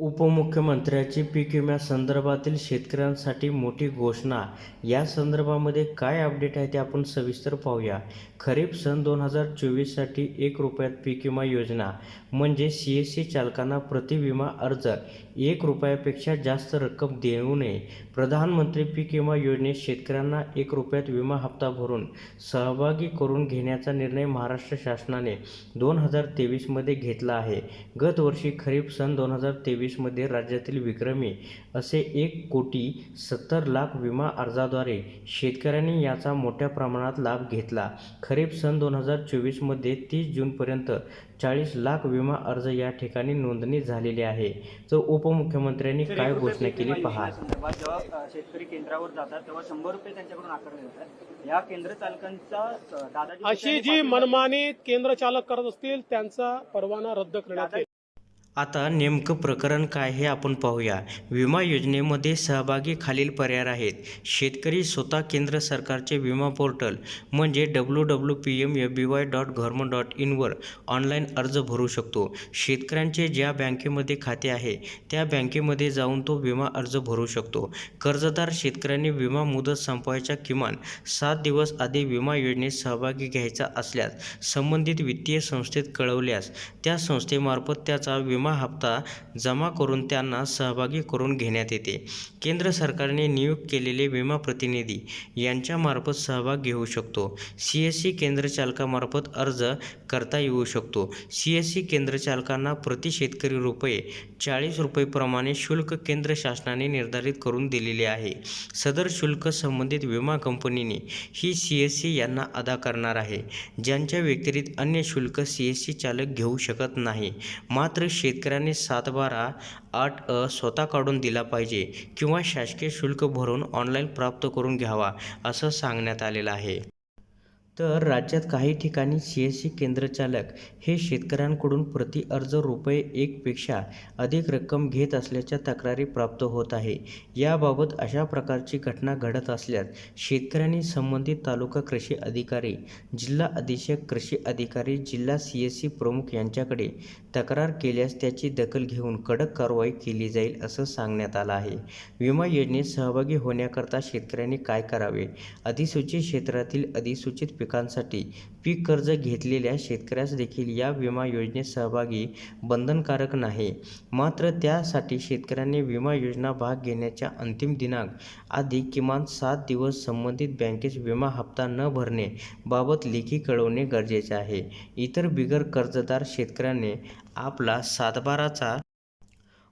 उपमुख्यमंत्र्याची पीक विम्यासंदर्भातील शेतकऱ्यांसाठी मोठी घोषणा. या संदर्भामध्ये काय अपडेट आहे ते आपण सविस्तर पाहूया. खरीप सन दोन हजार चोवीससाठी एक रुपयात पीक विमा योजना. म्हणजे सी एस सी चालकांना प्रति विमा अर्ज. एक रुपयापेक्षा जास्त रक्कम देऊ नये. प्रधानमंत्री पीक विमा योजनेत शेतकऱ्यांना एक रुपयात विमा हप्ता भरून सहभागी करून घेण्याचा निर्णय महाराष्ट्र शासनाने दोन हजार तेवीसमध्ये घेतला आहे. गत वर्षी खरीप सन दोन हजार तेवीस तेवीसमध्ये राज्यातील विक्रमी असे एक कोटी सत्तर लाख विमा अर्जाद्वारे शेतकऱ्यांनी याचा मोठ्या प्रमाणात लाभ घेतला. खरीप सन दोन हजार चोवीसमध्ये तीस जूनपर्यंत चाळीस लाख विमा अर्ज या ठिकाणी नोंदणी झालेली आहे. तर उपमुख्यमंत्र्यांनी काय घोषणा केली पहा. जेव्हा शेतकरी केंद्रावर जातात तेव्हा शंभर रुपये त्यांच्याकडून आकारले जातात या केंद्र चालकांचा अशी जी मनमानी केंद्र चालक करत असतील त्यांचा परवाना रद्द करण्यात येईल आता नेमकं प्रकरण काय हे आपण पाहूया. विमा योजनेमध्ये सहभागी खालील पर्याय आहेत. शेतकरी स्वतः केंद्र सरकारचे विमा पोर्टल म्हणजे W W P M F B Y dot government dot इनवर online अर्ज भरू शकतो. शेतकऱ्यांचे ज्या बँकेमध्ये खाते आहे त्या बँकेमध्ये जाऊन तो विमा अर्ज भरू शकतो. कर्जदार शेतकऱ्यांनी विमा मुदत संपवायच्या किमान सात दिवस आधी विमा योजनेत सहभागी घ्यायचा असल्यास संबंधित वित्तीय संस्थेत कळवल्यास त्या संस्थेमार्फत त्याचा विमा विमा हप्ता जमा करून त्यांना सहभागी करून घेण्यात येते. केंद्र सरकारने नियुक्त केलेले विमा प्रतिनिधी यांच्यामार्फत सहभाग घेऊ शकतो. सी एस सी केंद्रचालकामार्फत अर्ज करता येऊ शकतो. सी एस सी केंद्रचालकांना प्रति शेतकरी रुपये चाळीस रुपयेप्रमाणे शुल्क केंद्र शासनाने निर्धारित करून दिलेले आहे. सदर शुल्क संबंधित विमा कंपनीने ही सी एस सी यांना अदा करणार आहे. ज्यांच्या व्यतिरिक्त अन्य शुल्क सी एस सी चालक घेऊ शकत नाही. मात्र शे शेतकऱ्यांनी सातबारा आठ अ स्वतः काढून दिला पाहिजे किंवा शासकीय शुल्क भरून ऑनलाईन प्राप्त करून घ्यावा असं सांगण्यात आलेलं आहे. तर राज्यात काही ठिकाणी सी एस सी केंद्रचालक हे शेतकऱ्यांकडून प्रति अर्ज रुपये एकपेक्षा अधिक रक्कम घेत असल्याच्या तक्रारी प्राप्त होत आहे. याबाबत अशा प्रकारची घटना घडत असल्यास शेतकऱ्यांनी संबंधित तालुका कृषी अधिकारी जिल्हा अधीक्षक कृषी अधिकारी जिल्हा सी एस सी प्रमुख यांच्याकडे तक्रार केल्यास त्याची दखल घेऊन कडक कारवाई केली जाईल असं सांगण्यात आलं आहे. विमा योजनेत सहभागी होण्याकरता शेतकऱ्यांनी काय करावे? अधिसूचित क्षेत्रातील अधिसूचित पिकांसाठी पीक कर्ज घेतलेल्या शेतकऱ्यास देखील या विमा योजनेत सहभागी बंधनकारक नाही. मात्र त्यासाठी शेतकऱ्यांनी विमा योजना भाग घेण्याच्या अंतिम दिनांक आधी किमान सात दिवस संबंधित बँकेस विमा हप्ता न भरणे बाबत लेखी कळवणे गरजेचे आहे. इतर बिगर कर्जदार शेतकऱ्याने आपला सातबाराचा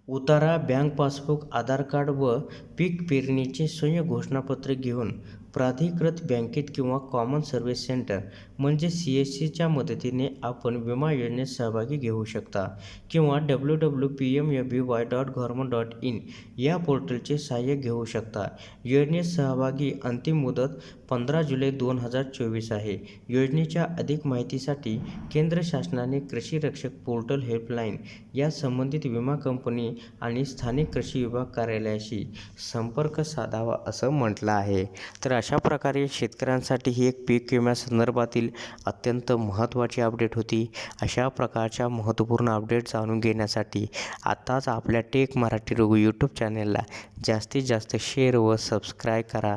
उतारा बँक पासबुक आधार कार्ड व पीक पेरणीचे स्वयं घोषणापत्र घेऊन प्राधिकृत बँकेत किंवा कॉमन सर्व्हिस सेंटर म्हणजे सी एस सीच्या मदतीने आपण विमा योजनेत सहभागी घेऊ शकता किंवा W W P M F B Y dot government dot in या पोर्टलचे सहाय्य घेऊ शकता. योजनेत सहभागी अंतिम मुदत पंधरा जुलै दोन हजार चोवीस आहे. योजनेच्या अधिक माहितीसाठी केंद्र शासनाने कृषी रक्षक पोर्टल हेल्पलाईन या संबंधित विमा कंपनी आणि स्थानिक कृषी विभाग कार्यालयाशी संपर्क साधावा असं म्हटलं आहे. तर अशा प्रकारे शेतकऱ्यांसाठी ही एक पीक विम्यासंदर्भातील अत्यंत महत्त्वाची अपडेट होती. अशा प्रकारच्या महत्त्वपूर्ण अपडेट जाणून घेण्यासाठी आत्ताच आपल्या टेक मराठी रघु यूट्यूब चॅनेलला जास्तीत जास्त शेअर व सबस्क्राईब करा.